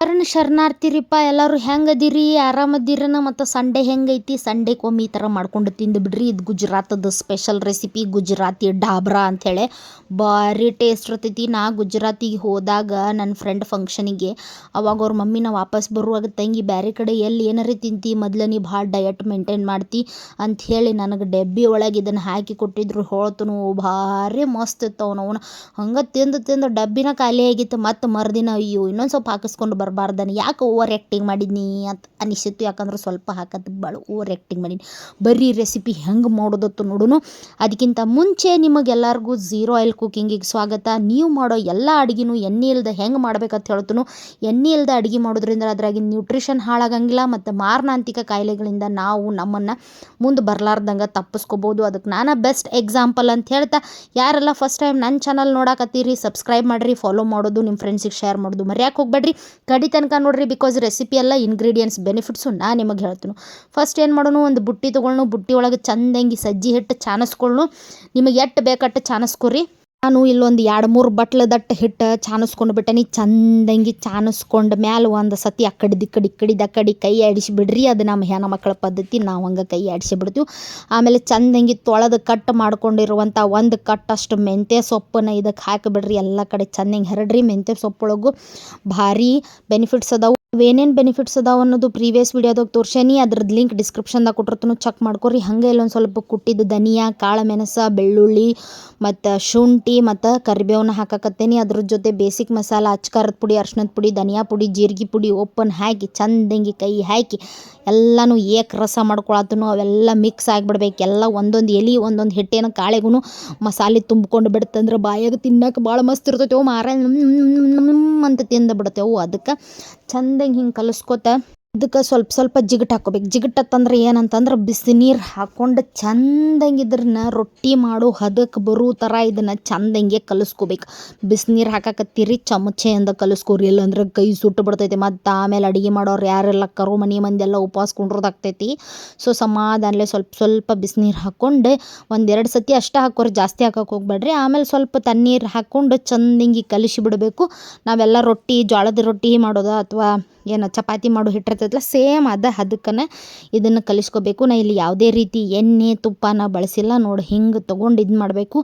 ಶರಣ ಶರಣಾರ್ಥಿರಿಪ್ಪ ಎಲ್ಲರೂ ಹೆಂಗದಿರಿ ಆರಾಮದಿರನ ಮತ್ತು ಸಂಡೆ ಹೆಂಗೈತಿ ಸಂಡೆಗೊಮ್ಮೆ ಈ ಥರ ಮಾಡ್ಕೊಂಡು ತಿಂದು ಬಿಡ್ರಿ. ಇದು ಗುಜರಾತದ ಸ್ಪೆಷಲ್ ರೆಸಿಪಿ ಗುಜರಾತಿ ಡಾಬ್ರಾ ಅಂಥೇಳಿ ಭಾರಿ ಟೇಸ್ಟ್ ಇರ್ತೈತಿ. ನಾ ಗುಜರಾತಿಗೆ ಹೋದಾಗ ನನ್ನ ಫ್ರೆಂಡ್ ಫಂಕ್ಷನಿಗೆ ಅವಾಗ ಅವ್ರ ಮಮ್ಮಿನ ವಾಪಸ್ ಬರುವಾಗ ತಂಗಿ ಬೇರೆ ಕಡೆ ಎಲ್ಲಿ ಏನಾರ ತಿಂತಿ, ಮೊದ್ಲು ನೀ ಭಾಳ ಡಯಟ್ ಮೇಂಟೈನ್ ಮಾಡ್ತಿ ಅಂಥೇಳಿ ನನಗೆ ಡಬ್ಬಿ ಒಳಗೆ ಇದನ್ನು ಹಾಕಿ ಕೊಟ್ಟಿದ್ರು. ಹೋಳ್ತನು ಭಾರಿ ಮಸ್ತ್ ಇತ್ತು ಅವನು ಹಂಗೆ ತಿಂದು ತಿಂದು ಡಬ್ಬಿನ ಖಾಲಿ ಆಗಿತ್ತು. ಮತ್ತು ಮರುದಿನ ಅಯ್ಯೋ, ಇನ್ನೊಂದು ಸ್ವಲ್ಪ ಹಾಕಿಸ್ಕೊಂಡು ಬರಬಾರ್ದನ. ಯಾಕೆ ಓವರ್ ಆ್ಯಕ್ಟಿಂಗ್ ಮಾಡಿದ್ನಿ ಅಂತ ಅನಿಸಿತ್ತು. ಯಾಕಂದ್ರೆ ಸ್ವಲ್ಪ ಹಾಕತ್ ಭಾಳ ಓವರ್ ಆ್ಯಕ್ಟಿಂಗ್ ಮಾಡೀನಿ. ಬರೀ ರೆಸಿಪಿ ಹೆಂಗೆ ಮಾಡೋದತ್ತು ನೋಡುನು. ಅದಕ್ಕಿಂತ ಮುಂಚೆ ನಿಮಗೆಲ್ಲರಿಗೂ ಝೀರೋ ಆಯಿಲ್ ಕುಕ್ಕಿಂಗಿಗೆ ಸ್ವಾಗತ. ನೀವು ಮಾಡೋ ಎಲ್ಲ ಅಡುಗೆನೂ ಎಣ್ಣೆ ಇಲ್ಲದೆ ಹೆಂಗೆ ಮಾಡ್ಬೇಕಂತ ಹೇಳ್ತನು. ಎಣ್ಣೆ ಇಲ್ಲದೆ ಅಡುಗೆ ಮಾಡೋದ್ರಿಂದ ಅದ್ರಾಗಿನ ನ್ಯೂಟ್ರಿಷನ್ ಹಾಳಾಗಂಗಿಲ್ಲ ಮತ್ತು ಮಾರಣಾಂತಿಕ ಕಾಯಿಲೆಗಳಿಂದ ನಾವು ನಮ್ಮನ್ನು ಮುಂದೆ ಬರಲಾರ್ದಂಗೆ ತಪ್ಪಿಸ್ಕೋಬೋದು. ಅದಕ್ಕೆ ನಾನು ಬೆಸ್ಟ್ ಎಕ್ಸಾಂಪಲ್ ಅಂತ ಹೇಳ್ತಾ, ಯಾರೆಲ್ಲ ಫಸ್ಟ್ ಟೈಮ್ ನನ್ನ ಚಾನಲ್ ನೋಡಕತ್ತೀರಿ ಸಬ್ಸ್ಕ್ರೈಬ್ ಮಾಡಿರಿ ಫಾಲೋ ಮಾಡೋದು ನಿಮ್ಮ ಫ್ರೆಂಡ್ಸಿಗೆ ಶೇರ್ ಮಾಡೋದು ಮರ್ಯಾಕೆ ಹೋಗ್ಬೇಡ್ರಿ. ಕಡಿ ತನಕ ನೋಡ್ರಿ ಬಿಕಾಸ್ ರೆಸಿಪಿ ಎಲ್ಲ ಇಂಗ್ರೀಡಿಯೆಂಟ್ಸ್ ಬೆನಿಫಿಟ್ಸು ನಾ ನಿಮಗೆ ಹೇಳ್ತೀನಿ. ಫಸ್ಟ್ ಏನು ಮಾಡೋಣ ಒಂದು ಬುಟ್ಟಿ ತೊಗೊಳ್ಳೋಣ ಬುಟ್ಟಿ ಒಳಗೆ ಚಂದಂಗಿ ಸಜ್ಜಿ ಹಿಟ್ಟು ಚಾನಸ್ಕೊಳ್ಳು ನಿಮಗೆ ಎಷ್ಟು ಬೇಕಟ್ಟು ಚಾನಸ್ಕೊರಿ. ನಾನು ಇಲ್ಲೊಂದು ಎರಡು ಮೂರು ಬಟ್ಲದಟ್ಟು ಹಿಟ್ಟು ಚಾನಸ್ಕೊಂಡು ಬಿಟ್ಟೇನಿ ಚಂದಂಗಿ ಚಾನಸ್ಕೊಂಡು ಮ್ಯಾಲ ಒಂದು ಸತಿ ಆ ಕಡೆ ಈ ಕಡೆ ಈ ಕಡೆ ಕಡೆ ಕೈ ಆಡಿಸಿ ಬಿಡ್ರಿ ಅದು ನಮ್ಮ ಹೆಣ್ಣು ಮಕ್ಕಳ ಪದ್ಧತಿ, ನಾವು ಹಂಗೆ ಕೈ ಆಡಿಸಿ ಬಿಡ್ತೀವಿ ಆಮೇಲೆ ಚಂದಂಗಿ ತೊಳೆದು ಕಟ್ ಮಾಡ್ಕೊಂಡಿರುವಂಥ ಒಂದು ಕಟ್ಟಷ್ಟು ಮೆಂತ್ಯ ಸೊಪ್ಪನ್ನು ಇದಕ್ಕೆ ಹಾಕಿಬಿಡ್ರಿ. ಎಲ್ಲ ಕಡೆ ಚಂದಂಗೆ ಹರಡ್ರಿ. ಮೆಂತ್ಯ ಸೊಪ್ಪೊಳಗು ಭಾರಿ ಬೆನಿಫಿಟ್ಸ್ ಅದಾವು. ಏನೇನು ಬೆನಿಫಿಟ್ಸ್ ಅದಾವ ಅನ್ನೋದು ಪ್ರೀವಿಯಸ್ ವೀಡಿಯೋದಾಗ ತೋರ್ಸೇನಿ. ಅದ್ರದ್ದು ಲಿಂಕ್ ಡಿಸ್ಕ್ರಿಪ್ಷನ್ದಾಗ ಕೊಟ್ಟಿರ್ತೀನಿ. ಚೆಕ್ ಮಾಡ್ಕೊರಿ. ಹಾಗೆ ಇಲ್ಲೊಂದು ಸ್ವಲ್ಪ ಕುಟ್ಟಿದ್ದು ಧನಿಯಾ ಕಾಳು ಮೆಣಸ ಬೆಳ್ಳುಳ್ಳಿ ಮತ್ತು ಶುಂಠಿ ಮತ್ತು ಕರಿಬೇವನ್ನ ಹಾಕಕತ್ತೇನಿ. ಅದ್ರ ಜೊತೆ ಬೇಸಿಕ್ ಮಸಾಲ ಅಚ್ಕಾರದ ಪುಡಿ ಅರ್ಶಿಣದ ಪುಡಿ, ಧನಿಯಾ ಪುಡಿ, ಜೀರಿಗೆ ಪುಡಿ ಓಪನ್ ಹಾಕಿ ಚಂದಂಗಿ ಕೈ ಹಾಕಿ ಎಲ್ಲನೂ ಏಕ ರಸ ಮಾಡ್ಕೊಳತ್ತನು ಅವೆಲ್ಲ ಮಿಕ್ಸ್ ಆಗಿಬಿಡ್ಬೇಕು. ಎಲ್ಲ ಒಂದೊಂದು ಎಲೆ, ಒಂದೊಂದು ಹಿಟ್ಟೇನ ಕಾಳೆಗೂ ಮಸಾಲೆ ತುಂಬ್ಕೊಂಡು ಬಿಡ್ತಂದ್ರೆ ಬಾಯಾಗ ತಿನ್ನಕ್ಕೆ ಭಾಳ ಮಸ್ತ್ ಇರ್ತೈತೆ. ಓ ಮಾರ ಅಂತ ತಿಂದು ಬಿಡ್ತೇವೆ. ಅದಕ್ಕೆ ಚಂದಂಗೆ ಹಿಂಗೆ ಕಲಸ್ಕೊತ ಇದಕ್ಕೆ ಸ್ವಲ್ಪ ಸ್ವಲ್ಪ ಜಿಗಟ್ ಹಾಕೋಬೇಕು ಜಿಗಟ್ ಅಂತಂದ್ರೆ ಏನಂತಂದ್ರೆ ಬಿಸಿನೀರು ಹಾಕ್ಕೊಂಡು ಚಂದಂಗೆ ಇದ್ರನ್ನ ರೊಟ್ಟಿ ಮಾಡೋ ಹದಕ್ಕೆ ಬರೋ ಥರ ಇದನ್ನು ಚಂದಂಗೆ ಕಲಿಸ್ಕೋಬೇಕು. ಬಿಸಿನೀರು ಹಾಕಕತ್ತೀರಿ ಚಮಚೆಯಿಂದ ಕಲಿಸ್ಕೋರಿ. ಇಲ್ಲಾಂದ್ರೆ ಕೈ ಸುಟ್ಟು ಬಿಡ್ತೈತಿ ಮತ್ತು ಆಮೇಲೆ ಅಡುಗೆ ಮಾಡೋರು ಯಾರೆಲ್ಲ ಕರು ಮನೆ ಮಂದೆಲ್ಲ ಉಪವಾಸ ಕುಂಡ್ರದಾಗ್ತೈತಿ. ಸೊ ಸಮಾಧಾನಲೆ ಸ್ವಲ್ಪ ಸ್ವಲ್ಪ ಬಿಸಿನೀರು ಹಾಕ್ಕೊಂಡು ಒಂದೆರಡು ಸತಿ ಅಷ್ಟೇ ಹಾಕೋರಿ. ಜಾಸ್ತಿ ಹಾಕಕ್ಕೆ ಹೋಗ್ಬೇಡ್ರಿ. ಆಮೇಲೆ ಸ್ವಲ್ಪ ತಣ್ಣೀರು ಹಾಕ್ಕೊಂಡು ಚಂದಂಗಿ ಕಲಿಸಿ ಬಿಡಬೇಕು. ನಾವೆಲ್ಲ ರೊಟ್ಟಿ ಜೋಳದ ರೊಟ್ಟಿ ಮಾಡೋದು ಅಥವಾ ಏನು ಚಪಾತಿ ಮಾಡೋ ಹಿಟ್ಟಿರ್ತೈತಲ್ಲ, ಸೇಮ್ ಅದ ಅದಕ್ಕನ ಇದನ್ನು ಕಲಿಸ್ಕೋಬೇಕು. ನಾ ಇಲ್ಲಿ ಯಾವುದೇ ರೀತಿ ಎಣ್ಣೆ ತುಪ್ಪನ ಬಳಸಿಲ್ಲ, ನೋಡಿ ಹಿಂಗೆ ತೊಗೊಂಡು ಇದು ಮಾಡಬೇಕು.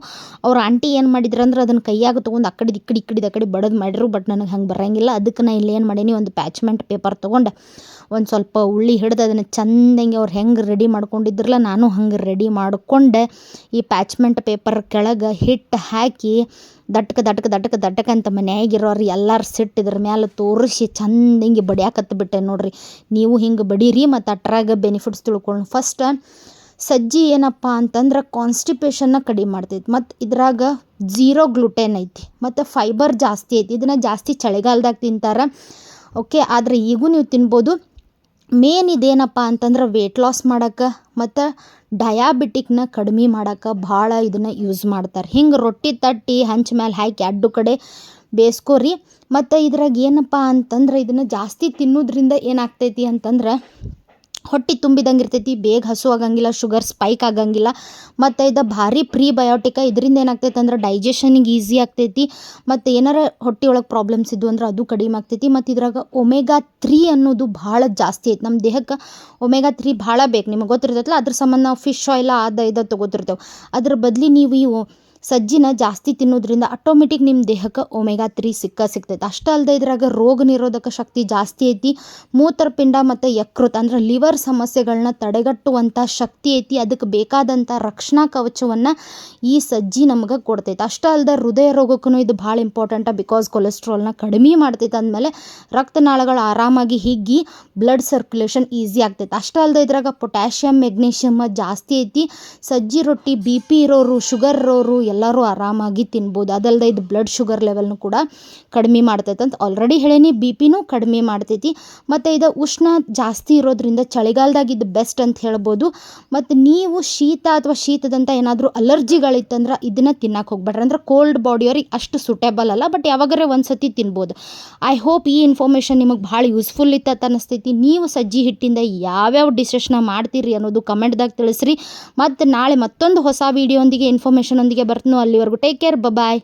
ಅವ್ರ ಆಂಟಿ ಏನು ಮಾಡಿದ್ರು ಅಂದ್ರೆ ಅದನ್ನು ಕೈಯಾಗ ತೊಗೊಂಡು ಆ ಕಡೆ ಈ ಕಡೆ ಈ ಕಡೆ ಆ ಕಡೆ ಬಡದು ಮಾಡಿರು, ಬಟ್ ನನಗೆ ಹಂಗೆ ಬರೋಂಗಿಲ್ಲ. ಅದಕ್ಕೆ ನಾ ಇಲ್ಲಿ ಏನು ಮಾಡೀನಿ, ಒಂದು ಪ್ಯಾಚ್ಮೆಂಟ್ ಪೇಪರ್ ತೊಗೊಂಡು ಒಂದು ಸ್ವಲ್ಪ ಉಳ್ಳಿ ಹಿಡ್ದು ಅದನ್ನು ಚಂದಂಗೆ ಅವ್ರು ಹೆಂಗೆ ರೆಡಿ ಮಾಡ್ಕೊಂಡಿದ್ರಲ್ಲ, ನಾನು ಹಂಗೆ ರೆಡಿ ಮಾಡಿಕೊಂಡೆ. ಈ ಪ್ಯಾಚ್ಮೆಂಟ್ ಪೇಪರ್ ಕೆಳಗೆ ಹಿಟ್ಟು ಹಾಕಿ ದಟ್ಕ ದಟ್ಕ ದಟ್ಕ ದಟ್ಕ ಅಂತ ಮನ್ಯಾಗಿರೋರು ಎಲ್ಲರೂ ಸಿಟ್ಟು ಇದ್ರ ಮ್ಯಾಲೆ ತೋರಿಸಿ ಚಂದ ಹಿಂಗೆ ಬಡಿಯಾಕತ್ತು ಬಿಟ್ಟೆ ನೋಡ್ರಿ. ನೀವು ಹಿಂಗೆ ಬಡೀರಿ ಮತ್ತು ಅಟ್ರಾಗ ಬೆನಿಫಿಟ್ಸ್ ತಿಳ್ಕೊಳ್ಳಿ ಫಸ್ಟ್ ಸಜ್ಜಿ ಏನಪ್ಪ ಅಂತಂದ್ರೆ ಕಾನ್ಸ್ಟಿಪೇಷನ್ನ ಕಡಿಮೆ ಮಾಡ್ತೈತಿ. ಮತ್ತು ಇದ್ರಾಗ ಜೀರೋ ಗ್ಲುಟೆನ್ ಐತಿ. ಮತ್ತು ಫೈಬರ್ ಜಾಸ್ತಿ ಐತಿ. ಇದನ್ನು ಜಾಸ್ತಿ ಚಳಿಗಾಲದಾಗ ತಿಂತಾರೆ. ಓಕೆ ಆದರೆ ಈಗೂ ನೀವು ತಿನ್ಬೋದು. ಮೇನ್ ಇದೇನಪ್ಪ ಅಂತಂದ್ರೆ ವೆಯ್ಟ್ ಲಾಸ್ ಮಾಡಕ್ಕೆ ಮತ್ತು ಡಯಾಬಿಟಿಕ್ನ ಕಡಿಮೆ ಮಾಡಕ್ಕೆ ಭಾಳ ಇದನ್ನು ಯೂಸ್ ಮಾಡ್ತಾರೆ. ಹಿಂಗೆ ರೊಟ್ಟಿ ತಟ್ಟಿ ಹಂಚ ಮ್ಯಾಲೆ ಹಾಕಿ ಎರಡು ಕಡೆ ಬೇಯಿಸ್ಕೋರಿ ಮತ್ತು ಇದ್ರಾಗ ಏನಪ್ಪ ಅಂತಂದ್ರೆ ಇದನ್ನು ಜಾಸ್ತಿ ತಿನ್ನೋದ್ರಿಂದ ಏನಾಗ್ತೈತಿ ಅಂತಂದ್ರೆ ಹೊಟ್ಟೆ ತುಂಬಿದಂಗೆ ಇರ್ತೈತಿ ಬೇಗ ಹಸು ಆಗಂಗಿಲ್ಲ ಶುಗರ್ ಸ್ಪೈಕ್ ಆಗಂಗಿಲ್ಲ, ಮತ್ತು ಇದು ಭಾರಿ ಪ್ರೀಬಯೋಟಿಕ ಇದರಿಂದ ಏನಾಗ್ತೈತೆ ಅಂದ್ರೆ ಡೈಜೆಷನಿಗೆ ಈಸಿ ಆಗ್ತೈತಿ, ಮತ್ತು ಏನಾರ ಹೊಟ್ಟೆ ಒಳಗೆ ಪ್ರಾಬ್ಲಮ್ಸ್ ಇದ್ವು ಅಂದ್ರೆ ಅದು ಕಡಿಮೆ ಆಗ್ತೈತಿ, ಮತ್ತು ಇದ್ರಾಗ ಒಮೆಗಾ ತ್ರೀ ಅನ್ನೋದು ಭಾಳ ಜಾಸ್ತಿ ಐತಿ ನಮ್ಮ ದೇಹಕ್ಕೆ ಒಮೆಗಾ ತ್ರೀ ಭಾಳ ಬೇಕು, ನಿಮಗೆ ಗೊತ್ತಿರ್ತೈತಲ್ಲ, ಅದ್ರ ಸಂಬಂಧ ನಾವು ಫಿಶ್ ಆಯಿಲ್ ಆದ ಇದು ತೊಗೋತಿರ್ತೇವೆ, ಅದ್ರ ಬದಲಿ ನೀವು ಇವು ಸಜ್ಜಿನ ಜಾಸ್ತಿ ತಿನ್ನೋದ್ರಿಂದ ಆಟೋಮೆಟಿಕ್ ನಿಮ್ಮ ದೇಹಕ್ಕೆ ಒಮೆಗಾ ತ್ರೀ ಸಿಕ್ಕ ಸಿಗ್ತೈತೆ. ಅಷ್ಟೇ ಅಲ್ಲದೆ ಇದ್ರಾಗ ರೋಗ ನಿರೋಧಕ ಶಕ್ತಿ ಜಾಸ್ತಿ ಐತಿ. ಮೂತ್ರಪಿಂಡ ಮತ್ತು ಯಕೃತ್ ಅಂದ್ರೆ ಲಿವರ್ ಸಮಸ್ಯೆಗಳನ್ನ ತಡೆಗಟ್ಟುವಂಥ ಶಕ್ತಿ ಐತಿ. ಅದಕ್ಕೆ ಬೇಕಾದಂಥ ರಕ್ಷಣಾ ಕವಚವನ್ನು ಈ ಸಜ್ಜಿ ನಮಗೆ ಕೊಡ್ತೈತೆ. ಅಷ್ಟೇ ಅಲ್ಲದೆ ಹೃದಯ ರೋಗಕ್ಕೂ ಇದು ಭಾಳ ಇಂಪಾರ್ಟೆಂಟ ಬಿಕಾಸ್ ಕೊಲೆಸ್ಟ್ರಾಲ್ನ ಕಡಿಮೆ ಮಾಡ್ತೈತೆ ಅಂದಮೇಲೆ ರಕ್ತನಾಳಗಳು ಆರಾಮಾಗಿ ಹಿಗ್ಗಿ ಬ್ಲಡ್ ಸರ್ಕ್ಯುಲೇಷನ್ ಈಸಿ ಆಗ್ತೈತೆ. ಅಷ್ಟೇ ಅಲ್ಲದೆ ಇದ್ರಾಗ ಪೊಟ್ಯಾಷಿಯಮ್ ಮೆಗ್ನೀಷಿಯಮ್ ಜಾಸ್ತಿ ಐತಿ. ಸಜ್ಜಿ ರೊಟ್ಟಿ ಬಿ ಪಿ ಇರೋರು ಶುಗರ್ ಇರೋರು ಎಲ್ಲರೂ ಆರಾಮಾಗಿ ತಿನ್ಬೋದು. ಅದಲ್ಲದೆ ಇದು ಬ್ಲಡ್ ಶುಗರ್ ಲೆವೆಲ್ನು ಕೂಡ ಕಡಿಮೆ ಮಾಡ್ತೈತೆ ಅಂತ ಆಲ್ರೆಡಿ ಹೇಳೇನಿ. ಬಿ ಪಿನೂ ಕಡಿಮೆ ಮಾಡ್ತೈತಿ. ಮತ್ತು ಇದು ಉಷ್ಣ ಜಾಸ್ತಿ ಇರೋದ್ರಿಂದ ಚಳಿಗಾಲದಾಗ ಇದು ಬೆಸ್ಟ್ ಅಂತ ಹೇಳ್ಬೋದು. ಮತ್ತು ನೀವು ಶೀತ ಅಥವಾ ಶೀತದಂಥ ಏನಾದರೂ ಅಲರ್ಜಿಗಳಿತ್ತಂದ್ರೆ ಇದನ್ನು ತಿನ್ನಕ್ಕೆ ಹೋಗ್ಬೇಡ್ರಿ. ಅಂದ್ರೆ ಕೋಲ್ಡ್ ಬಾಡಿಯವ್ರಿಗೆ ಅಷ್ಟು ಸೂಟೇಬಲ್ ಅಲ್ಲ. ಬಟ್ ಯಾವಾಗಾರೆ ಒಂದು ಸತಿ ತಿನ್ಬೋದು. ಐ ಹೋಪ್ ಈ ಇನ್ಫಾರ್ಮೇಷನ್ ನಿಮಗೆ ಭಾಳ ಯೂಸ್ಫುಲ್ ಇತ್ತ ಅನಿಸ್ತೈತಿ. ನೀವು ಸಜ್ಜಿ ಹಿಟ್ಟಿಂದ ಯಾವ್ಯಾವ ಡಿಶಸ್ನ ಮಾಡ್ತೀರಿ ಅನ್ನೋದು ಕಮೆಂಟ್ದಾಗ ತಿಳಿಸ್ರಿ. ಮತ್ತು ನಾಳೆ ಮತ್ತೊಂದು ಹೊಸ ವೀಡಿಯೋಂದಿಗೆ ಇನ್ಫಾರ್ಮೇಷನ್ ಒಂದಿಗೆ ಬರ್ತೀನಿ ಅಲ್ಲಿವರೆಗೂ ಟೇಕ್ ಕೇರ್ ಬಾಯ್